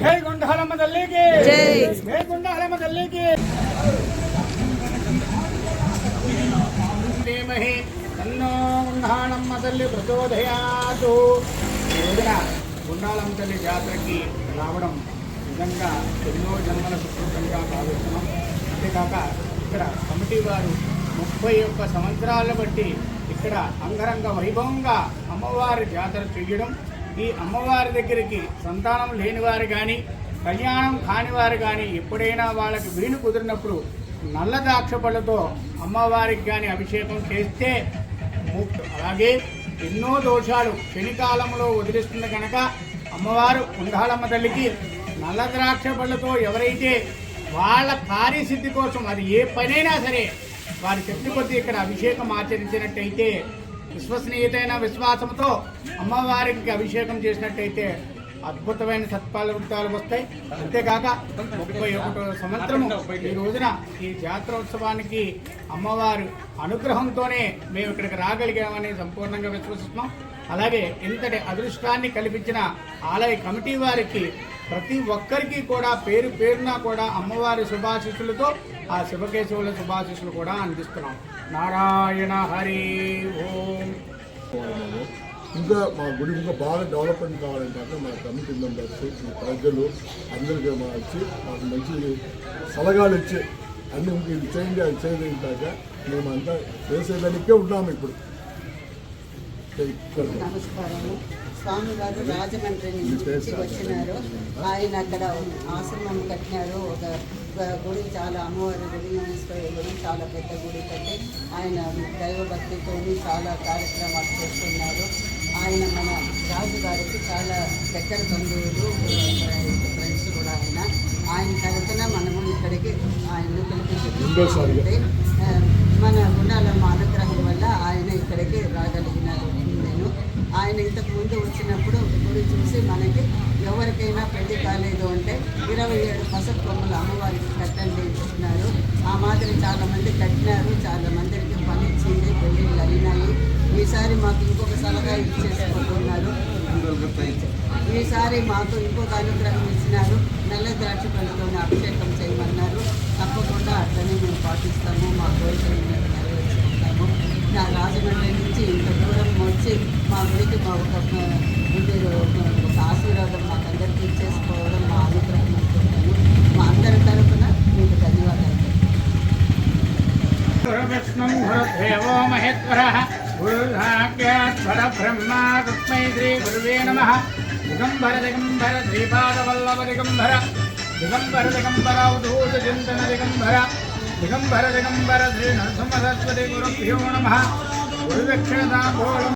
జై గుండాలమ్మ తల్లికి జై గుండాలమ్మ తల్లికి ధీమహి ఎన్నో గుండాలమ్మ తల్లి ప్రచోదయాదు రోజున గుండాలమ్మ తల్లి జాతరకి రావడం నిజంగా ఎన్నో జన్మల సుకృతంగా భావిస్తున్నాం అంతేకాక ఇక్కడ కమిటీ వారు ముప్పై ఒక్క సంవత్సరాలు బట్టి ఇక్కడ అంగరంగ వైభవంగా అమ్మవారి జాతర చేయడం ఈ అమ్మవారి దగ్గరికి సంతానం లేని వారు కానీ కళ్యాణం కాని వారు కానీ ఎప్పుడైనా వాళ్ళకి వీలు కుదిరినప్పుడు నల్ల ద్రాక్ష పళ్ళతో అమ్మవారికి కానీ అభిషేకం చేస్తే అలాగే ఎన్నో దోషాలు శనికాలంలో వదిలిస్తుంది కనుక అమ్మవారు కుండాలమ్మ తల్లికి నల్ల ద్రాక్ష పళ్ళతో ఎవరైతే వాళ్ళ కార్యసిద్ధి కోసం అది ఏ పనైనా సరే వారి శక్తి కొద్దీ ఇక్కడ అభిషేకం ఆచరించినట్టయితే విశ్వసనీయతైన విశ్వాసంతో అమ్మవారికి అభిషేకం చేసినట్టయితే అద్భుతమైన సత్ఫలితాలు వస్తాయి. అంతేకాక ముప్పై ఒకటో సంవత్సరము ఈ రోజున ఈ జాతరోత్సవానికి అమ్మవారు అనుగ్రహంతోనే మేము ఇక్కడికి రాగలిగామని సంపూర్ణంగా విశ్వసిస్తున్నాం. అలాగే ఇంతటి అదృష్టాన్ని కల్పించిన ఆలయ కమిటీ వారికి ప్రతి ఒక్కరికి కూడా పేరు పేరున కూడా అమ్మవారి శుభాశిషులతో ఆ శివకేశవుల శుభాశిషులు కూడా అందిస్తున్నాం. నారాయణ హరి ఓం. ఇంకా మా గుడి ఇంకా బాగా డెవలప్మెంట్ కావాలంటే మా కమిటీ మెంబర్స్ ఈ ప్రజలు అందరికీ మా వచ్చి మాకు మంచి సలహాలు ఇచ్చి అన్ని ఇది చేయండి అది చేయండి అంటాక మేమంతా చేసేదానికే ఉన్నాము ఇప్పుడు. ఇక్కడ. నమస్కారము. స్వామి గారు రాజమండ్రి నుంచి వచ్చినారు. ఆయన అక్కడ ఆశ్రమం కట్టినారు. ఒక ఒక గుడి చాలా అమ్మవారి గుడి ఈశ్వరి గుడి చాలా పెద్ద గుడి కట్టి ఆయన దైవభక్తితో చాలా కార్యక్రమాలు చేస్తున్నారు. ఆయన మన రాజు గారికి చాలా దగ్గర బంధువులు ఫ్రెండ్స్ కూడా ఆయన. ఆయన తరఫున మనము ఇక్కడికి ఆయన్ను రెండోసారిగా. పిలిపించుకుంటే ఆ, మన గుణాలమ్మ అనుగ్రహం వల్ల ఆయన ఇక్కడికి రాగలిగినారు నేను ఆయన ఇంతకు ముందు వచ్చినప్పుడు గుడి చూసి మనకి ఎవరికైనా పెళ్ళి కాలేదు అంటే ఇరవై ఏడు పసపు కొమ్మలు అమ్మవారికి కట్టండి ఇచ్చినారు ఆ మాదిరి చాలా మంది కట్టినారు చాలా మందికి పని ఇచ్చింది పెళ్ళిళ్ళు అయినాయి. ఈసారి మాకు ఇంకొక సలహా ఇచ్చేసుకుంటున్నారు ఈసారి మాకు ఇంకొక అనుగ్రహం ఇచ్చినారు. నల్ల ద్రాక్ష పళ్ళతో అభిషేకం చేయమన్నారు. తప్పకుండా అట్లనే మేము పాటిస్తాము. మా కోరికలు మేము నెరవేర్చుకుంటాము. నా రాజమండ్రి నుంచి ఇంత దూరం వచ్చి మా గుడికి మా ఒక మీరు ఒక ఆశీర్వాదం మాకందరికీ ఇచ్చేసుకోవడం మా అనుగ్రహం అనుకుంటాను. మా అందరి తరఫున మీకు ధన్యవాదాలు. గురువిష్ణుం గురుసాక్షాత్పర బ్రహ్మా తస్మై శ్రీ గురువే నమః దిగంబర దిగంబర శ్రీపాదవల్లభ దిగంబర దిగంబర దిగంబర అవధూత చింతన దిగంబర దిగంబర దిగంబర శ్రీ నరసింహ సరస్వతి గురుభ్యో నమ గురుదక్షిణ